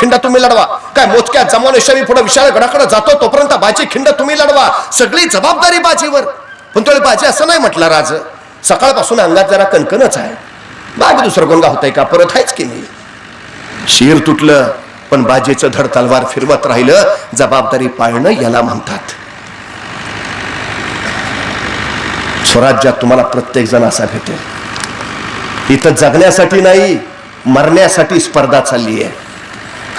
खिंड तुम्ही लढवा. काय मोजक्या जमानेश्वरी पुढे विशाल गडाकडे जातो तोपर्यंत बाजी खिंड तुम्ही लढवा. सगळी जबाबदारी बाजीवर. पण तुला बाजी असं नाही म्हटलं राज. सकाळपासून अंगात जरा कणकणच आहे. बाग दुसरं गोंगा होतंय का? परत आहेच की नाही? शिर तुटलं पण बाजेचं धड तलवार फिरवत राहिलं. जबाबदारी पाळणं याला म्हणतात. स्वराज्यात तुम्हाला प्रत्येक जण असा भेटेल. इथं जगण्यासाठी नाही मरण्यासाठी स्पर्धा चालली आहे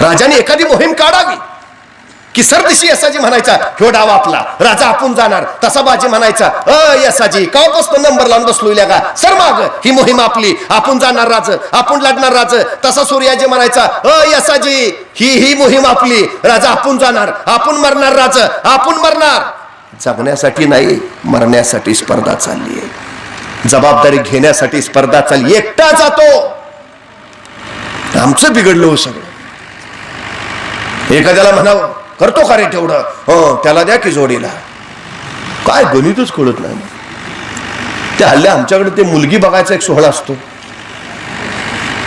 राजाने एखादी मोहीम काढावी. की सरदिशी यसाजी म्हणायचा ह्यो डाव आपला राजा आपण जाणार. तसा बाजी म्हणायचा अ यसाजी कावपासून नंबर लावून बसलो का सर माग ही मोहीम आपली. आपण जाणार राज आपण लढणार राज. तसा सूर्याजी म्हणायचा अ यसाजी ही ही मोहीम आपली. राजा आपण जाणार. आपण मरणार राज आपण मरणार. जगण्यासाठी नाही मरण्यासाठी स्पर्धा चालली आहे. जबाबदारी घेण्यासाठी स्पर्धा चालली. एकटा जातो. आमचं बिघडलं हो सगळं. एखाद्याला म्हणावं करतो का रे तेवढं? हो त्याला द्या की जोडीला. काय गणितच कळत नाही. ते हल्ले आमच्याकडे ते मुलगी बघायचा एक सोहळा असतो.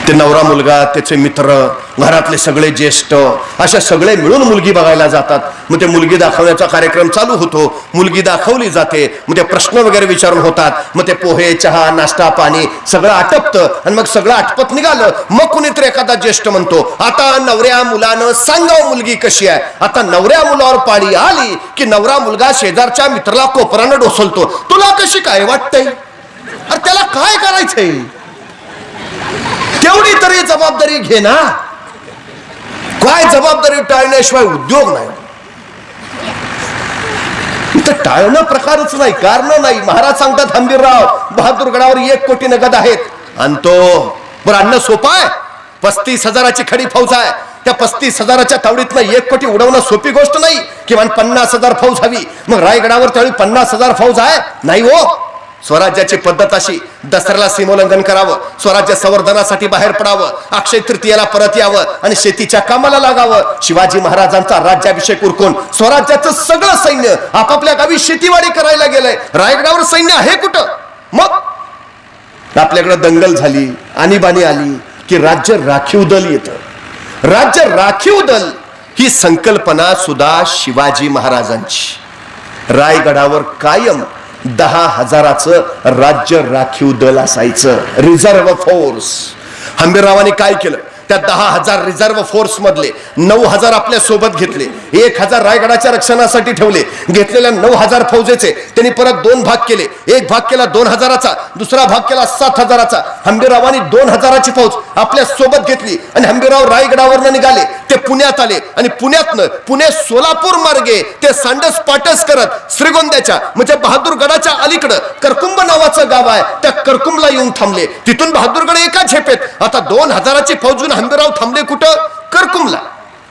ते नवरा मुलगा त्याचे मित्र घरातले सगळे ज्येष्ठ अशा सगळे मिळून मुलगी बघायला जातात. मग ते मुलगी दाखवण्याचा कार्यक्रम चालू होतो. मुलगी दाखवली जाते. मग ते प्रश्न वगैरे विचारून होतात. मग ते पोहे चहा नाश्ता पाणी सगळं आटपतं. आणि मग सगळं आटपत निघालं. मग कुणीतरी एखादा ज्येष्ठ म्हणतो आता नवऱ्या मुलानं सांगाव मुलगी कशी आहे? आता नवऱ्या मुलावर पाळी आली की नवरा मुलगा शेजारच्या मित्राला कोपरानं डोसलतो तुला कशी काय वाटतंय? अरे त्याला काय करायचंय? तेवढी तरी जबाबदारी घे ना. काय जबाबदारी टाळण्याशिवाय उद्योग नाही. तर टाळणं प्रकारच नाही कारण नाही. महाराज सांगतात हंबीरराव बहादूरगडावर एक कोटी नगद आहेत. आणि तो बरं अन्न सोपं आहे. पस्तीस हजाराची खडी फौज आहे. त्या पस्तीस हजाराच्या तावडीतनं एक कोटी उडवणं सोपी गोष्ट नाही. किमान पन्नास हजार फौज हवी. मग रायगडावर त्यावेळी पन्नास हजार फौज आहे. नाही हो. स्वराज्याची पद्धत अशी दसऱ्याला सीमोल्लंघन करावं स्वराज्य संवर्धनासाठी बाहेर पडावं अक्षय तृतीयेला परत यावं आणि शेतीच्या कामाला लागावं. शिवाजी महाराजांचा राज्याभिषेक उरकून स्वराज्याचं सगळं सैन्य आपापल्या गावी शेतीवाडी करायला गेलंय. रायगडावर सैन्य आहे कुठं? मग? आपल्याकडे दंगल झाली आणीबाणी आली की राज्य राखीव दल येतं. राज्य राखीव दल ही संकल्पना सुद्धा शिवाजी महाराजांची. रायगडावर कायम दहा हजाराचं राज्य राखीव दल असायचं. रिझर्व्ह फोर्स हंबीररावाने काय केलं? त्या दहा हजार रिझर्व्ह फोर्स मधले नऊ हजार आपल्यासोबत घेतले. एक हजार रायगडाच्या रक्षणासाठी ठेवले. घेतलेल्या नऊ हजार फौजेचे त्यांनी परत दोन भाग केले. एक भाग केला दोन हजाराचा दुसरा भाग केला सात हजाराचा. हंबीररावांनी दोन हजाराची फौज आपल्यासोबत घेतली आणि हंबीराव रायगडावरनं निघाले. ते पुण्यात आले आणि पुण्यातनं पुणे सोलापूर मार्गे ते सांडस पाटस करत श्रीगोंद्याच्या म्हणजे बहादूरगडाच्या अलीकडं करकुंब नावाचं गाव आहे. त्या करकुंबला येऊन थांबले. तिथून बहादूरगड एका झेपेत आता दोन हजाराची फौज घेऊन थांबले कुठं? करकुंबला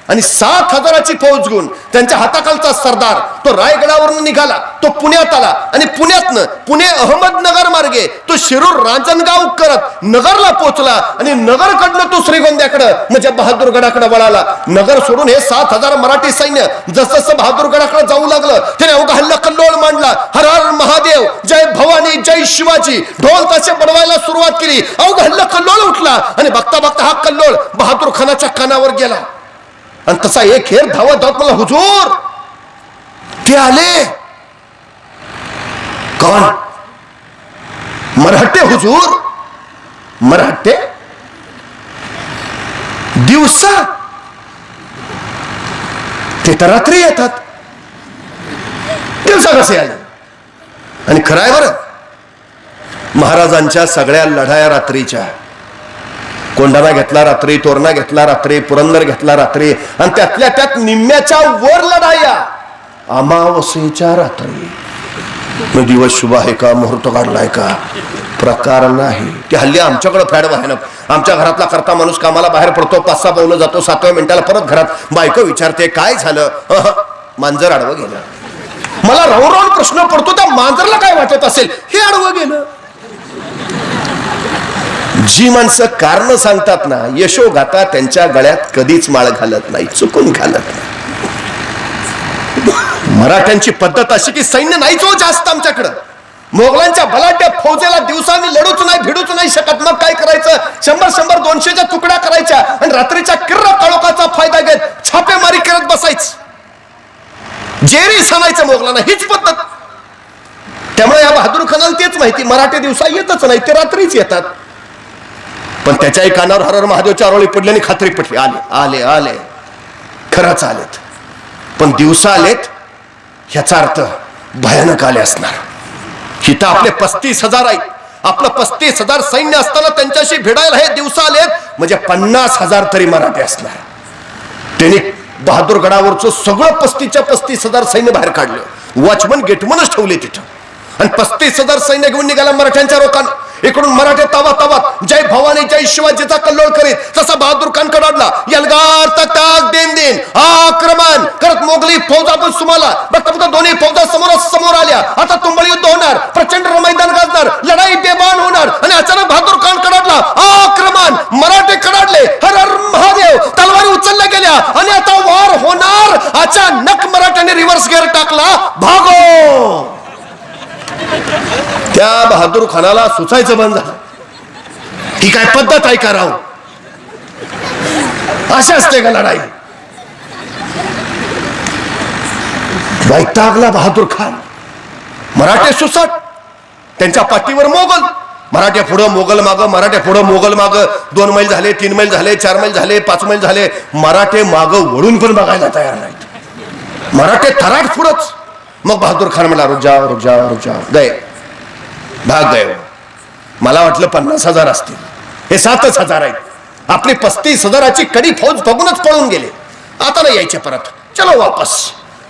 आणि सात हजाराची फौज घेऊन त्यांच्या हाताखालचा सरदार तो रायगडावरून निघाला तो पुण्यात आला आणि पुण्यातनं पुणे अहमदनगर मार्गे तो शिरूर रांजणगाव करत नगरला पोहोचला आणि नगरकडनं तो श्रीगोंद्याकडं म्हणजे बहादूरगडाकडे वळाला. नगर सोडून हे सात हजार मराठी सैन्य जसजसं जसं बहादूरगडाकडे जाऊ लागलं त्याने अवघा हल्ला कल्लोळ मांडला. हर हर महादेव जय भवानी जय शिवाजी ढोल ताशे बडवायला सुरुवात केली. अवघा हल्ला कल्लोळ उठला आणि बघता बघता हा कल्लोळ बहादूर खानाच्या कानावर गेला. आणि तसा एक हेर धावत धावत मला हुजूर ते आले. कोण मराठे हुजूर मराठे दिवसा? ते तर रात्री येतात. दिवसा कसे आले? आणि खरं आहे बरं महाराजांच्या सगळ्या लढाया रात्रीच्या. कोंढाणा घेतला रात्री तोरणा घेतला रात्री पुरंदर घेतला रात्री. आणि त्यातल्या त्यात निम्म्याच्या वर लढाया. अमावस्येच्या रात्री. मग दिवस शुभ आहे का मुहूर्त काढलाय का? प्रकार नाही. ते हल्ली आमच्याकडे फॅड भयानक आमच्या घरातला करता माणूस कामाला बाहेर पडतो पाच सहा पावलं जातो सातव्या मिनिटाला परत घरात बायको विचारते काय झालं? मांजर आडवं गेलं. मला राहून राहून प्रश्न पडतो त्या मांजरला काय वाटत असेल? हे आडवं गेलं. जी माणसं कारण सांगतात ना यशोगाथा त्यांच्या गळ्यात कधीच माळ घालत नाही चुकून घालत नाही. मराठ्यांची पद्धत अशी की सैन्य नाहीच हो जास्त आमच्याकडं. मोगलांच्या बलाढ्य फौजेला दिवसांनी लढूच नाही भिडूच नाही शकत. मग काय करायचं? शंभर शंभर दोनशेच्या तुकड्या करायच्या आणि रात्रीच्या किर्र काळोखाचा फायदा घ्यायचा छापेमारी करत बसायच. जेरी सणायचं मोगलांना हीच पद्धत. त्यामुळे या बहादूर खानाला तेच माहिती. मराठी दिवसा येतच नाही ते रात्रीच येतात. पण त्याच्याही कानावर हरहर महादेवच्या आरोळी पडल्याने खात्री पटली. आले आले आले. खरंच आलेत. पण दिवसा आलेत ह्याचा अर्थ भयानक आले असणार. हिथं आपले पस्तीस हजार आहेत आपलं पस्तीस हजार सैन्य असताना त्यांच्याशी भिडायला हे दिवस आलेत म्हणजे पन्नास हजार तरी मराठी असणार. त्यांनी बहादूरगडावरचं सगळं पस्तीसच्या पस्तीस हजार सैन्य बाहेर काढलं. वॉचमन गेटमनच ठेवले तिथं. आणि पस्तीस हजार सैन्य घेऊन निघाला मराठ्यांच्या लोकांना इकडून मराठे तावा तावात जय भवानी जय शिवाजीचा कल्लोळ करीत तसा बहादूर खान कडाडला यलगार तक देन देन आक्रमण करत मोगली फौजा पण सुमाला. बघता बघता दोन्ही फौजा समोर समोर आल्या. आता तुंबळ युद्ध होणार प्रचंड मैदान गाजणार लढाई बेबान होणार आणि अचानक बहादूर खान कडाडला आक्रमण मराठे कडाडले. हर हर महादेव तलवारी उचलल्या गेल्या आणि आता वार होणार. अचानक मराठ्याने रिव्हर्स गेअर टाकला. भागो! त्या बहादूर खानाला सुचायचं बंद झालं. ही काय पद्धत आहे का राव? अशी असते का लढाई? वैतागला बहादूर खान. मराठे सुसट. त्यांच्या पाठीवर मोगल. मराठ्या पुढं मोगल माग मराठ्या पुढं मोगल माग. दोन मैल झाले तीन मैल झाले चार मैल झाले पाच मैल झाले. मराठे माग वळून पण बघायला तयार नाहीत. मराठे थराट पुढंच. मग बहादूर खान म्हणला रुजा रुजा रुजा दय भाग गयो मला वाटलं पन्नास हजार असतील. हे सातच हजार आहेत. आपली पस्तीस हजाराची कडी फौज बघूनच पळून गेले. आता नाही यायचे परत. चलो वापस.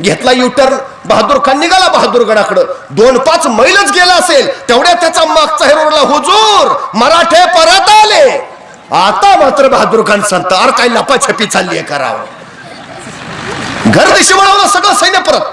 घेतला युटर्न बहादूर खान निघाला बहादूरगडाकडं दोन पाच मैलच गेला असेल. तेवढ्या त्याचा मागचा हेरोडला हुजूर. मराठे परत आले. आता मात्र बहादूर खान संत. अर काय लपाछपी चालली आहे करावं. घर दिशी वळवलं सगळं सैन्य परत.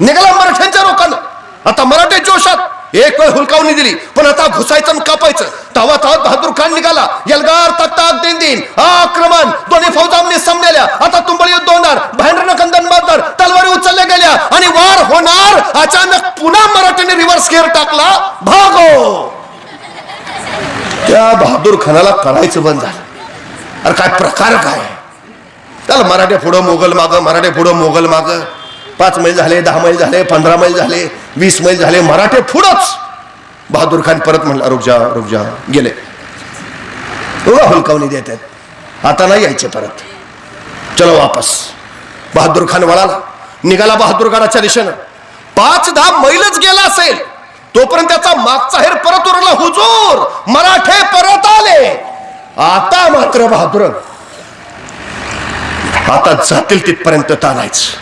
निघाला मराठ्यांच्या लोकांना आता मराठे जोशात. एक वेळ हुलकावणी दिली. पण आता घुसायचं कापायचं. तवा तवा बहादूर खान निघाला. यलगार तक्ताक दिन दिन आक्रमण. दोन्ही फौजांनी समलेल्या आता तुंबळ युद्ध होणार भांडण कंदन मारणार. तलवारी उचलल्या गेल्या. आणि वार होणार. अचानक पुन्हा मराठ्याने रिव्हर्स गेअर टाकला. भागो! त्या बहादूर खानाला कळायचं बंद झालं. अरे काय प्रकार काय? त्याला मराठे पुढं मोगल माग मराठे पुढं मोगल माग. पाच मैल झाले दहा मैल झाले पंधरा मैल झाले वीस मैल झाले मराठे पुढंच बहादूर खान परत म्हणला रुक जा गेले. एवढा हुलकावणी देत आहेत आता नाही यायचे परत. चलो वापस. बहादूर खान वळाला. निघाला बहादूरगडाच्या दिशेनं. पाच दहा मैलच गेला असेल. तोपर्यंत त्याचा मागचा हेर परत उरला. हुजूर मराठे परत आले. आता मात्र बहादूर. आता जातील तिथपर्यंत ताणायचं.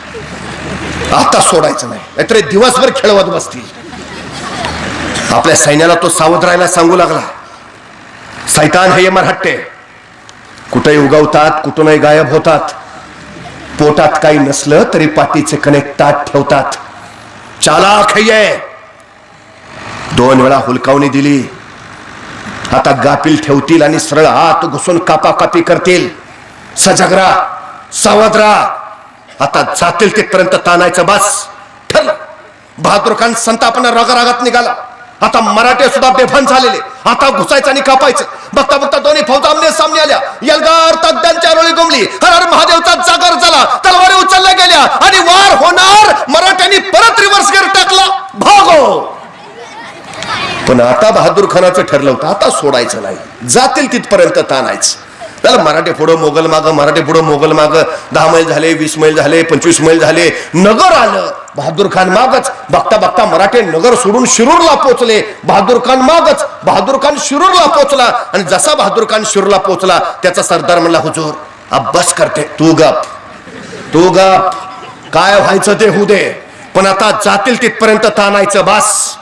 आता सोडायचं नाही. नाहीतर दिवसभर खेळवत बसतील. आपल्या सैन्याला तो सावध राहायला सांगू लागला. सैतान हे मरहट्टे कुठेही उगवतात कुठूनही गायब होतात. पोटात काही नसलं तरी पाठीचे कनेक्ट ताट ठेवतात. चालाक हे ये. दोन वेळा हुलकावणी दिली. आता गापील ठेवतील आणि सरळ हात घुसून कापाकापी करतील. सजगरा सावधरा आता जातील तिथपर्यंत ताणायचं बस. ठरलं बहादूर खान संतापना रागारागात निघाला. आता मराठे सुद्धा बेभान झालेले. आता घुसायचं आणि कापायचं. बघता बघता दोन्ही फौजा आमने सामने आल्या. यलगार तगद्यांच्या रोळी गुमली. हर हर महादेवचा जागर झाला. तलवारी उचलल्या गेल्या. आणि वार होणार. मराठ्यांनी परत रिव्हर्स गेअर टाकला. भागो. पण आता बहादूर खानाचं ठरलं होतं. आता सोडायचं नाही. जातील तिथपर्यंत ताणायचं. त्याला मराठे पुढं मोगल माग मराठे पुढं मोगल माग. दहा मैल झाले वीस मैल झाले पंचवीस मैल झाले. नगर आलं. बहादूर खान मागच. बघता बघता मराठे नगर सोडून शिरूरला पोहोचले. बहादूर खान मागच. बहादूर खान शिरूरला पोहोचला. आणि जसा बहादूर खान शिरूरला पोहोचला त्याचा सरदार म्हणला हुजूर अभ्यास करते. तू गप. तू गप. काय व्हायचं ते होऊ दे. पण आता जातील तिथपर्यंत ताणायचं बास.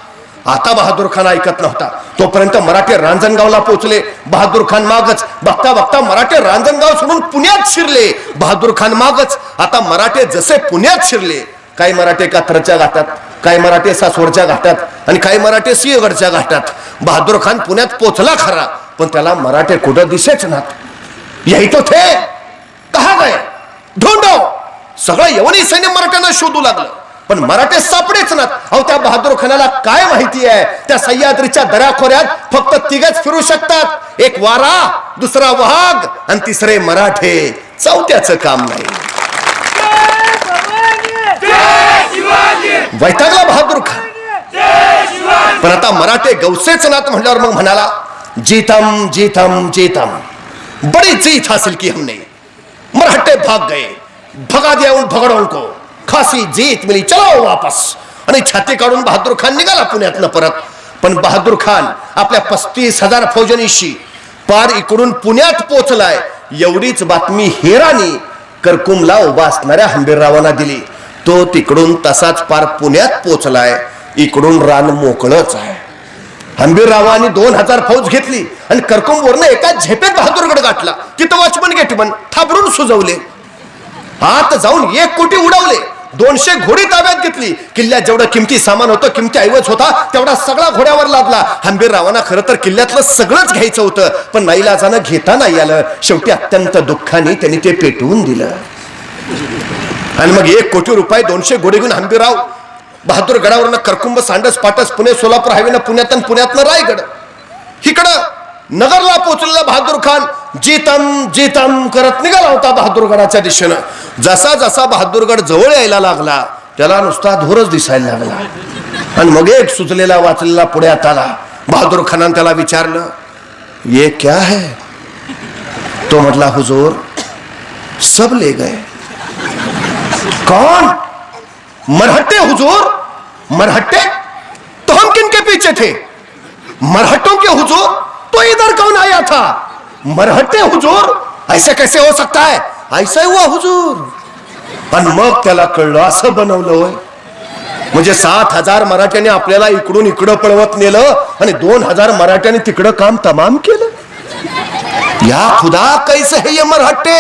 आता बहादूर खान ऐकत नव्हता. तोपर्यंत मराठे रांजणगावला पोहोचले. बहादूर खान मागच. बघता बघता मराठे रांजणगाव सोडून पुण्यात शिरले. बहादूर खान मागच. आता मराठे जसे पुण्यात शिरले. काही मराठे कात्रच्या घाटात काही मराठे सासवडच्या घाटात आणि काही मराठे सिंहगडच्या घाटात. बहादूर खान पुण्यात पोचला खरा पण त्याला मराठे कुठं दिसेच नात? यही तो थे? कहा गए? ढोंडो सगळं यवनी सैन्य मराठ्यांना शोधू लागलं. पण मराठे सापडेच ना अहो त्या काय माहिती आहे? त्या सह्याद्रीच्या दऱ्याखोऱ्यात फक्त तिघच फिरू शकतात. एक वारा दुसरा वाघ आणि तिसरे मराठे. चौथ्याचं काम नाही. वैतागला बहादूर खान. पण आता मराठे गौसेच नात म्हटल्यावर मग म्हणाला जीतम जीतम जीतम. बड़ी जीत हासिल की हमने. मराठे भाग गए. भगा दिया उन भगड़ों को. खासी जीत मिली. चलो वापस. आणि छाती काढून बहादूर खान निघाला पुण्यातनं परत. पण बहादूर खान आपल्या पस्तीस हजार फौजनीशी पार इकडून पुण्यात पोचलाय एवढीच बातमी हेरानी करकुमला उभा असणाऱ्या हंबीररावांना दिली. तो तिकडून तसाच पार पुण्यात पोचलाय इकडून रान मोकळच आहे. हंबीररावांनी दोन हजार फौज घेतली आणि करकुंबवरनं एका झेपेत बहादूरगड गाठला. तिथं वॉचमन गेटमन थाबरून सुजवले. आत जाऊन एक कोटी उडवले. दोनशे घोडी ताब्यात घेतली. किल्ल्यात जेवढं किमती सामान होतं किमती ऐवज होता तेवढा सगळा घोड्यावर लादला. हंबीररावांना खरं तर किल्ल्यातलं सगळंच घ्यायचं होतं. पण नाईलाजानं घेता नाही आलं शेवटी अत्यंत दुःखाने त्यांनी ते पेटवून दिलं. आणि मग एक कोटी रुपये दोनशे घोडे घेऊन हंबीरराव बहादूर गडावरनं करकुंब सांडस पाटस पुणे सोलापूर हायवेनं पुण्यातून पुण्यातनं रायगड. इकडं नगरला पोहोचलेला बहादूर खान जीतम जीतम करत निघाला होता बहादूरगडाच्या दिशेनं. जसा जसा बहादूरगड जवळ यायला लागला त्याला नुसता धोरच दिसायला लागला. आणि मग एक सुचलेला वाचलेला पुण्यात आला बहादूर खानान त्याला विचारलं ये क्या है? तो म्हटला हुजूर सब ले गए. कौन? मरहट्टे हुजूर मरहट्टे तो हम किन के पीछे थे? मरहट्टों के हुजूर तो इधर कौन आया था मरहट्टे हुजूर? ऐसे कैसे हो सकता है? ऐसा हुआ हुजूर. आणि मग त्याला कळलं असं बनवलं होय. म्हणजे सात हजार मराठ्याने आपल्याला इकडून इकडं पळवत नेलं आणि दोन हजार मराठ्याने तिकडं काम तमाम केलं. या खुदा कैसे हे ये मराठे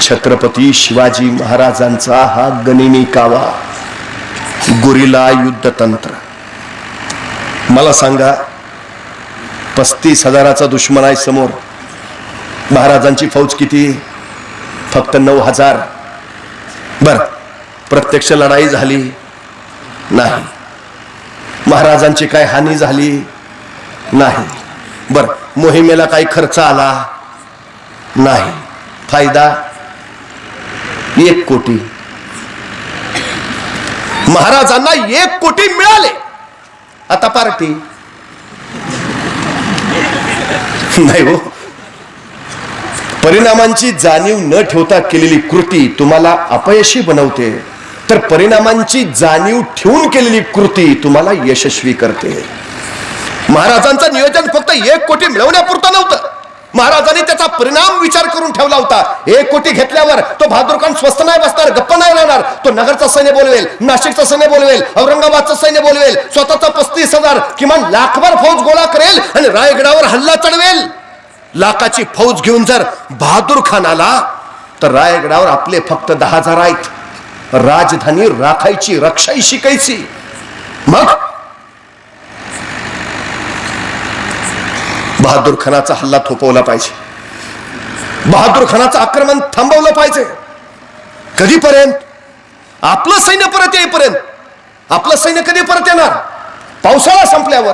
छत्रपती शिवाजी महाराजांचा हा गनिमी कावा गुरिला युद्धतंत्र. मला सांगा पस्तीस हजाराचा दुश्मन आहे समोर. महाराजांची फौज किती? फक्त नऊ हजार. बर प्रत्यक्ष लढाई झाली. नाही. महाराजांची काय हानी झाली? नाही. बर मोहिमेला काही खर्च आला? नाही. फायदा? एक कोटी. महाराजांना एक कोटी मिळाले. आता पार्टी. नाही हो. परिणामांची जाणीव न ठेवता केलेली कृती तुम्हाला अपयशी बनवते. तर परिणामांची जाणीव ठेवून केलेली कृती तुम्हाला यशस्वी करते. महाराजांचं नियोजन फक्त एक कोटी मिळवण्यापुरतं नव्हतं. महाराजांनी त्याचा परिणाम विचार करून ठेवला होता. एक कोटी घेतल्यावर तो बहादूर खान स्वस्त नाही बसणार गप्प नाही राहणार. तो नगरचा सैन्य बोलवेल नाशिकचा सैन्य बोलवेल औरंगाबादचं सैन्य बोलवेल स्वतःचा पस्तीस हजार किमान लाखभर फौज गोळा करेल आणि रायगडावर हल्ला चढवेल. लाखाची फौज घेऊन जर बहादूर खान आला तर रायगडावर आपले फक्त दहा हजार आहेत. राजधानी राखायची रक्षाही शिकायची. मग बहादूर खानाचा हल्ला थोपवला पाहिजे. बहादूर खानाचं आक्रमण थांबवलं पाहिजे. कधीपर्यंत? आपलं सैन्य परत येईपर्यंत. आपलं सैन्य कधी परत येणार? पावसाळा संपल्यावर.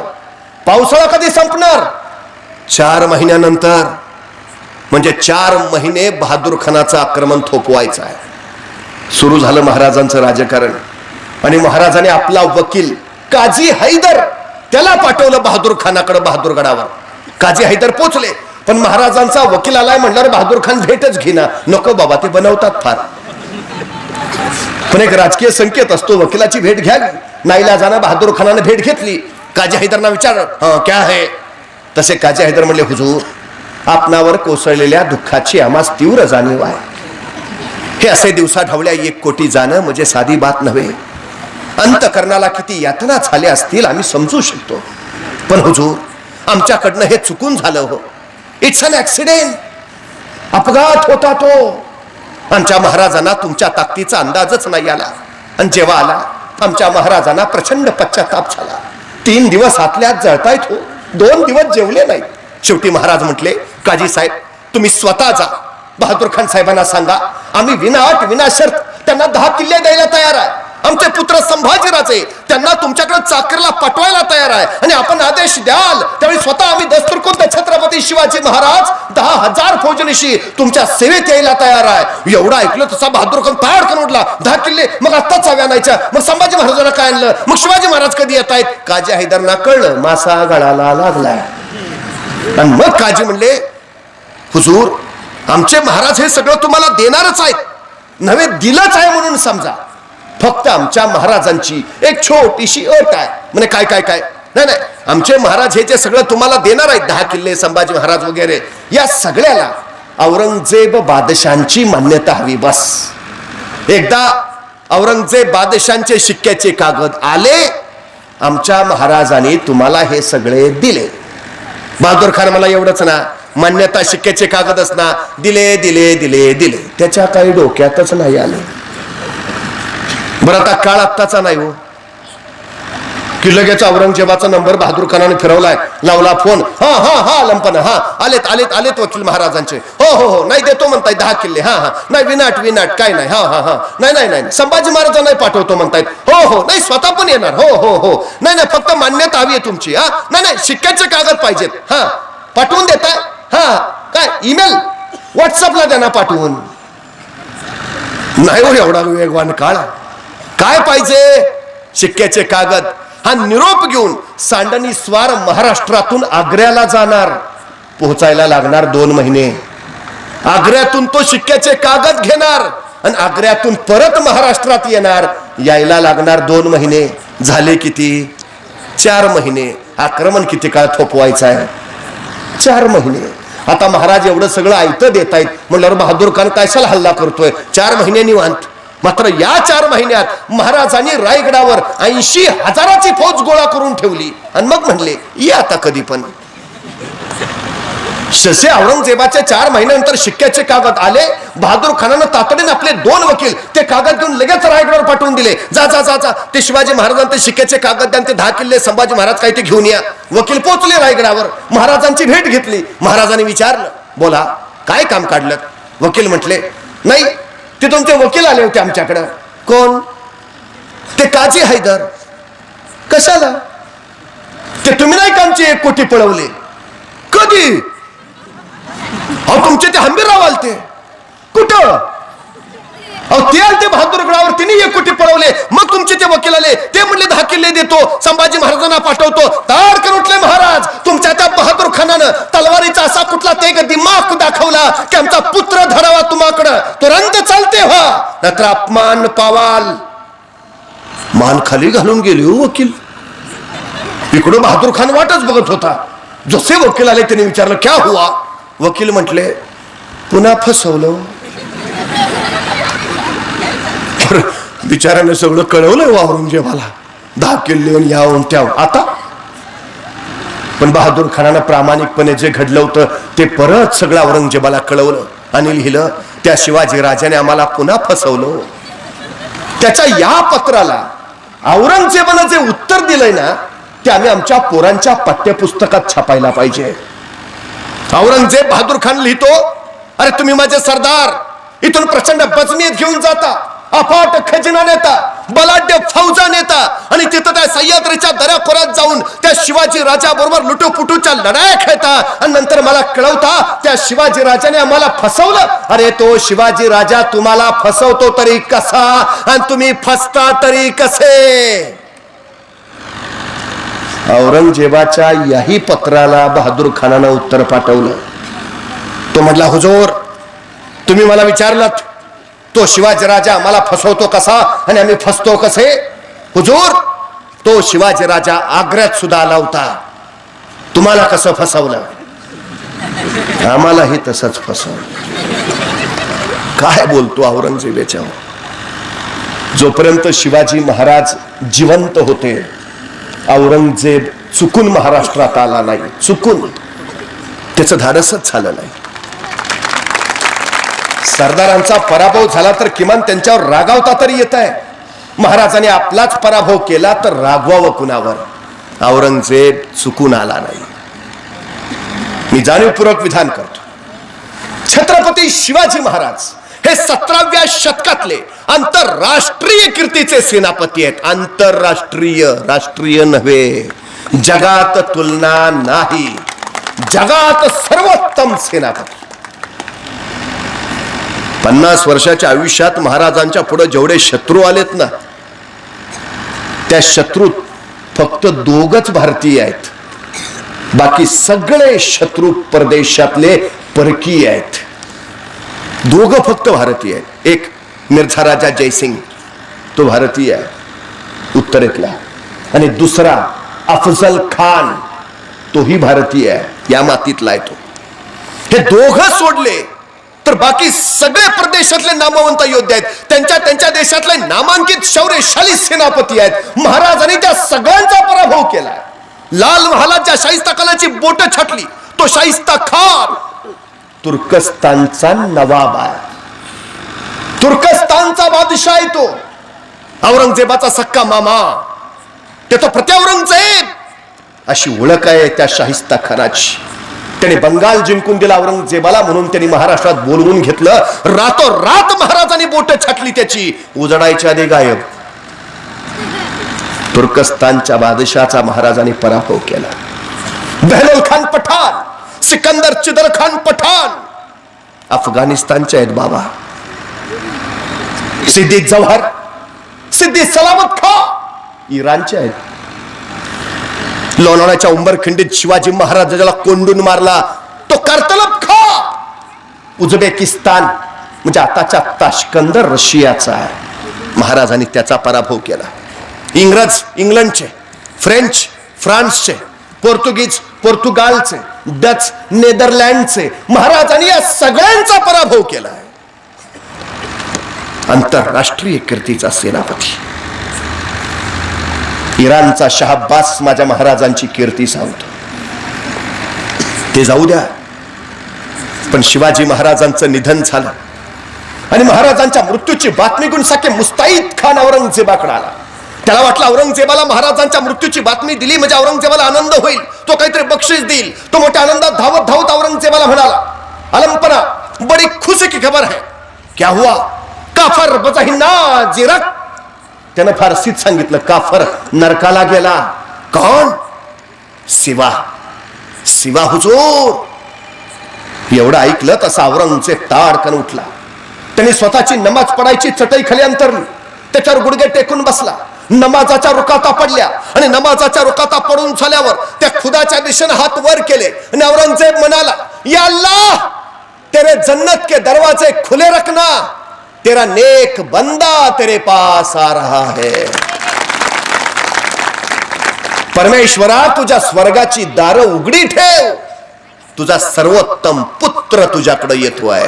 पावसाळा कधी संपणार? चार महिन्यानंतर. म्हणजे चार महिने बहादूर खानाचं आक्रमण थोपवायचं आहे. सुरू झालं महाराजांचं राजकारण. आणि महाराजाने आपला वकील काझी हैदर त्याला पाठवलं बहादूर खानाकडे बहादूर गडावर काजी हैदर पोचले. पण महाराजांचा वकील आलाय म्हणल्यावर बहादूर खान भेटच घेना नको बाबा ते बनवतात फार. पण एक राजकीय संकेत असतो वकिलाची भेट घ्यावी. नाईला जाणं बहादूर खानाने भेट घेतली. काजी हैदरना विचार हा क्या है? तसे काजी हैदर म्हणले हुजूर आपणावर कोसळलेल्या दुःखाची आम्हास तीव्र जाणीव आहे. हे असे दिवसा ढवल्या एक कोटी जाणं म्हणजे साधी बात नव्हे. अंतकरणाला किती यातना झाल्या असतील आम्ही समजू शकतो. पण हुजूर आमच्याकडनं हे चुकून झालं हो. इट्स अन ऍक्सिडेंट अपघात होता तो. आमच्या महाराजांना तुमच्या ताकदीचा अंदाजच नाही आला. आणि जेव्हा आला आमच्या महाराजांना प्रचंड पश्चाताप झाला. तीन दिवस आतल्यात जळतायत हो. दोन दिवस जेवले नाही शेवटी महाराज म्हटले काजी साहेब तुम्ही स्वतः जा. बहादूर खान साहेबांना सांगा. आम्ही विनाट विनाशर्त त्यांना दहा किल्ले द्यायला तयार आहे. आमचे पुत्र संभाजीराजे त्यांना तुमच्याकडे चाकरीला पटवायला तयार आहे. आणि आपण आदेश द्याल त्यावेळी स्वतः आम्ही दस्तुरखुद्द छत्रपती शिवाजी महाराज दहा हजार फौजनीशी तुमच्या सेवेत यायला तयार आहे. एवढं ऐकलं तसा बहादूर खान पहाड करून उठला दहा किल्ले मग आत्ताच हव्या आणायच्या मग संभाजी महाराजांना काय आणलं? मग शिवाजी महाराज कधी येत आहेत? काजी हैदरना कळलं मासा गळाला लागलाय. आणि मग काजी म्हणले हुजूर आमचे महाराज हे सगळं तुम्हाला देणारच आहेत. नव्हे दिलंच आहे म्हणून समजा. फक्त आमच्या महाराजांची. एक छोटीशी अट आहे. म्हणजे काय काय काय? नाही नाही. आमचे महाराज हे जे सगळं तुम्हाला देणार आहेत दहा किल्ले संभाजी महाराज वगैरे या सगळ्याला औरंगजेब बादशांची मान्यता हवी बस. एकदा औरंगजेब बादशांचे शिक्क्याचे कागद आले आमच्या महाराजांनी तुम्हाला हे सगळे दिले. बहादूर खान मला एवढंच ना मान्यता शिक्क्याचे कागदच ना दिले दिले दिले दिले. त्याच्या काही डोक्यातच नाही आले. बरं आता काळ आत्ताचा नाही हो. की लगेच औरंगजेबाचा नंबर बहादूर खानाने फिरवलाय. लावला फोन. हा हा हा लंपन हा. आलेत आलेत आलेत वकील महाराजांचे. हो हो हो. नाही देतो म्हणताय दहा किल्ले. हा हा. नाही विनाट विनाट काय नाही. हा हा हा. नाही नाही नाही. संभाजी महाराजांना पाठवतो म्हणतायत. हो हो. नाही स्वतः पण येणार. हो हो हो. नाही नाही. फक्त मान्यता हवी आहे तुमची हा. नाही नाही. शिक्क्याचे कागद पाहिजेत. हा. पाठवून देताय? हा. काय? ईमेल? व्हॉट्सअपला त्यांना पाठवून. नाही हो एवढा वेगवान काळ. काय पाहिजे? शिक्क्याचे कागद. हा निरोप घेऊन सांडणी स्वार महाराष्ट्रातून आग्र्याला जाणार. पोहोचायला लागणार दोन महिने. आग्र्यातून तो शिक्क्याचे कागद घेणार आणि आग्र्यातून परत महाराष्ट्रात येणार. यायला लागणार दोन महिने. झाले किती? चार महिने. आक्रमण किती काळ थोपवायचं आहे? चार महिने. आता महाराज एवढं सगळं ऐकतं देत आहेत म्हणल्यावर बहादूर खान कशाला हल्ला करतोय? चार महिने निवांत. मात्र या चार महिन्यात महाराजांनी रायगडावर ऐंशी हजाराची फौज गोळा करून ठेवली. आणि मग म्हणले ये आता कधी पण. शसे औरंगजेबाच्या चार महिन्यानंतर शिक्क्याचे कागद आले. बहादूर खानानं तातडीने आपले दोन वकील ते कागद घेऊन लगेच रायगडावर पाठवून दिले. जा जा जा जा. ते शिवाजी महाराजांचे शिक्क्याचे कागद द्या ते दहा किल्ले संभाजी महाराज काही ते घेऊन या. वकील पोहोचले रायगडावर. महाराजांची भेट घेतली. महाराजांनी विचारलं बोला काय काम काढलं वकील म्हटले नाही ते तुमचे वकील आले होते आमच्याकडं. कोण? ते काजी हैदर. कशाला? ते तुम्ही नाही का आमची एक कोटी पळवले? कधी? अहो तुमचे ते हंबीरराव आलते. कुठं? अहो ते आलते बहादूरगडावर तिने एक कोटी पळवले. मग तुमचे ते वकील आले ते म्हणले दहा किल्ले देतो. संभाजी महाराजांना पाठवतो. तार उठले महाराज. तुमच्या त्या बहादूर खानानं तलवारीचा असा कुठला ते दिमाग दाखवला की आमचा पुत्र धरावा तुम्हाकडं. तुरंत चालते हो. व्हा नंतर अपमान पावाल मान खाली घालून गेले हो वकील. इकडं बहादूर खान वाटच बघत होता. जसे वकील आले त्याने विचारलं क्या हुआ? वकील म्हटले पुन्हा फसवलं. तर बिचाऱ्याने सगळं कळवलंय हो औरंगजेबाला. दहा किल्ले यावून त्याव आता? पण बहादूर खानानं प्रामाणिकपणे जे घडलं होतं ते परत सगळं औरंगजेबाला कळवलं आणि लिहिलं. त्या शिवाजी राजाने आम्हाला पुन्हा फसवलं. त्याच्या या पत्राला औरंगजेबानं जे उत्तर दिलंय ना ते आम्ही आमच्या पोरांच्या पाठ्यपुस्तकात छापायला पाहिजे. औरंगजेब बहादूर खान लिहितो अरे तुम्ही माझे सरदार इथून प्रचंड बजमीत घेऊन जाता. अफाट खजिना नेता बलाढ्य फौजा नेता आणि तिथं त्या सह्याद्रीच्या दऱ्याखोऱ्यात जाऊन त्या शिवाजी राजा बरोबर लुटूपुटूच्या लढाया खेळता आणि नंतर मला कळवता त्या शिवाजी राजाने आम्हाला फसवलं. अरे तो शिवाजी राजा तुम्हाला फसवतो तरी कसा आणि तुम्ही फसता तरी कसे? औरंगजेबाच्या याही पत्राला बहादूर खानानं उत्तर पाठवलं. तो म्हटला हुजोर तुम्ही मला विचारलात तो शिवाजी राजा मला फसवतो कसा आणि आम्ही फसतो कसे? हुजूर तो शिवाजी राजा आग्र्यात सुद्धा आला होता. तुम्हाला कसं फसवलं? आम्हालाही तसंच फसवलं. काय बोलतो औरंगजेबाच्यावर जोपर्यंत शिवाजी महाराज जिवंत होते औरंगजेब चुकून महाराष्ट्रात आला नाही. चुकून. त्याचं धाडसच झालं नाही. सरदारांचा पराभव झाला तर किमान त्यांच्यावर रागावता तरी येत आहे. महाराजांनी आपलाच पराभव केला तर रागवावं कुणावर? औरंगजेब चुकून आला नाही. मी जाणीवपूर्वक विधान करतो. छत्रपती शिवाजी महाराज हे सतराव्या शतकातले आंतरराष्ट्रीय कीर्तीचे सेनापती आहेत. आंतरराष्ट्रीय राष्ट्रीय नव्हे. जगात तुलना नाही. जगात सर्वोत्तम सेनापती. पन्नास वर्षाच्या आयुष्यात महाराजांच्या पुढे जेवढे शत्रू आलेत ना त्या शत्रूत फक्त दोघच भारतीय आहेत. बाकी सगळे शत्रू परदेशातले परकीय आहेत. दोघं फक्त भारतीय आहेत. एक मिर्झा राजा जयसिंग तो भारतीय आहे उत्तरेतला. आणि दुसरा अफजल खान तोही भारतीय आहे या मातीतला आहे तो. हे दोघं सोडले. तर बाकी सगळे प्रदेशातले नामवंत योद्धे आहेत. त्यांच्या त्यांच्या देशातले नामांकित शौर्यशाली सेनापती आहेत. महाराजांनी त्या सगळ्यांचा पराभव केला लाल महालाच्या शाहिस्ता खानाची बोट छाटली. तो शाहिस्ता खान तुर्कस्तानचा नवाब आहे. तुर्कस्तानचा बादशाह आहे तो. औरंगजेबाचा सक्का मामा. ते तो प्रत्याौरंगजेब अशी ओळख आहे त्या शाहिस्ता खानाची. त्याने बंगाल जिंकून दिला औरंगजेबाला म्हणून त्यांनी महाराष्ट्रात बोलवून घेतलं. रातोरात महाराजांनी बोट छाटली त्याची. उजडायची आधी गायब. तुर्कस्तानच्या बादशाचा महाराजांनी पराभव केला. बेहलोल खान पठाण सिकंदर चिदर खान पठाण. अफगाणिस्तानचे आहेत बाबा. सिद्धी जव्हर सिद्धी सलामत खा इराणचे आहेत. लोणावळ्याच्या उंबरखिंडीत शिवाजी महाराज ज्याला कोंडून मारला तो कर्तलब खा! उझबेकिस्तान म्हणजे आताच्या ताशकंद रशियाचा आहे. महाराजांनी त्याचा पराभव केला. इंग्रज इंग्लंडचे फ्रेंच फ्रान्सचे पोर्तुगीज पोर्तुगालचे डच नेदरलँडचे महाराजांनी या सगळ्यांचा पराभव केला आहे. आंतरराष्ट्रीय कीर्तीचा सेनापती. इराणचा शहाब्बास माझ्या महाराजांची कीर्ती सांगतो. ते जाऊ द्या. पण शिवाजी महाराजांचं निधन झालं. आणि महाराजांच्या मृत्यूची बातमी गुण साखे मुस्ताईद खान औरंगजेबाकडे आला. त्याला वाटलं औरंगजेबाला महाराजांच्या मृत्यूची बातमी दिली म्हणजे औरंगजेबाला आनंद होईल. तो काहीतरी बक्षीस देईल. तो मोठ्या आनंदात धावत धावत औरंगजेबाला म्हणाला अलंपना बडी खुशी की खबर है क्या हुआ? काफर बचाहिना जिरक त्यानं फारसीत सांगितलं काफर नरकाला गेला. कोण? शिवा. शिवा हुजूर. एवढं ऐकलं तसा औरंगजेब ताडकन उठला. त्यांनी स्वतःची नमाज पडायची चटई खाली अंतरली. त्याच्यावर गुडघे टेकून बसला. नमाजाच्या रुकाता पडल्या आणि नमाजाच्या रुकाता पडून झाल्यावर त्या खुदाच्या दिशेने हात वर केले आणि औरंगजेब म्हणाला या अल्लाह तेरे जन्नत के दरवाजे खुले रखना. तेरा नेक बंदा तेरे पास आ रहा है। परमेश्वरा तुझ्या स्वर्गाची दार उघडी ठेव। तुझा सर्वोत्तम पुत्र तुझ्याकडे येतोय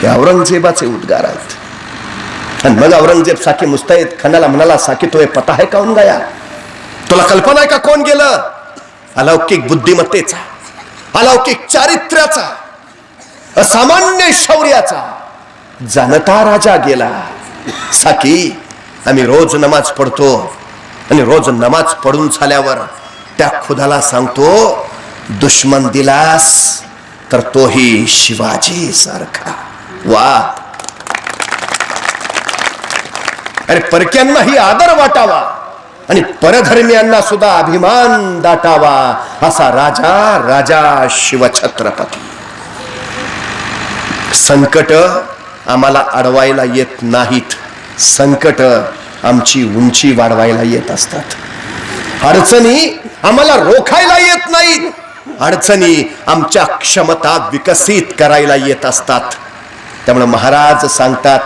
हे औरंगजेबाचे उद्गार आहेत। आणि मग औरंगजेब साखी मुस्ताईद खानाला म्हणाला साखी तो हे पता आहे काऊन गया? तुला कल्पना आहे का कोण गेलं? अलौकिक बुद्धिमत्तेचा अलौकिक चारित्र्याचा असामान्य शौर्याचा जाणता राजा गेला. साकी आम्ही रोज नमाज पडतो आणि रोज नमाज पडून झाल्यावर त्या खुदाला सांगतो दुश्मन दिलास तर तोही शिवाजी सारखा. वा. अरे परक्यांनाही आदर वाटावा आणि परधर्मियांना सुद्धा अभिमान दाटावा असा राजा राजा शिवछत्रपती. संकट आम्हाला अडवायला येत नाहीत. संकट आमची उंची वाढवायला येत असतात. अडचणी आम्हाला रोखायला येत नाहीत. अडचणी आमच्या क्षमता विकसित करायला येत असतात. त्यामुळे महाराज सांगतात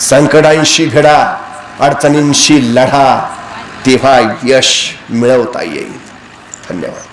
संकटांशी भिडा अडचणींशी लढा तेव्हा यश मिळवता येईल. धन्यवाद.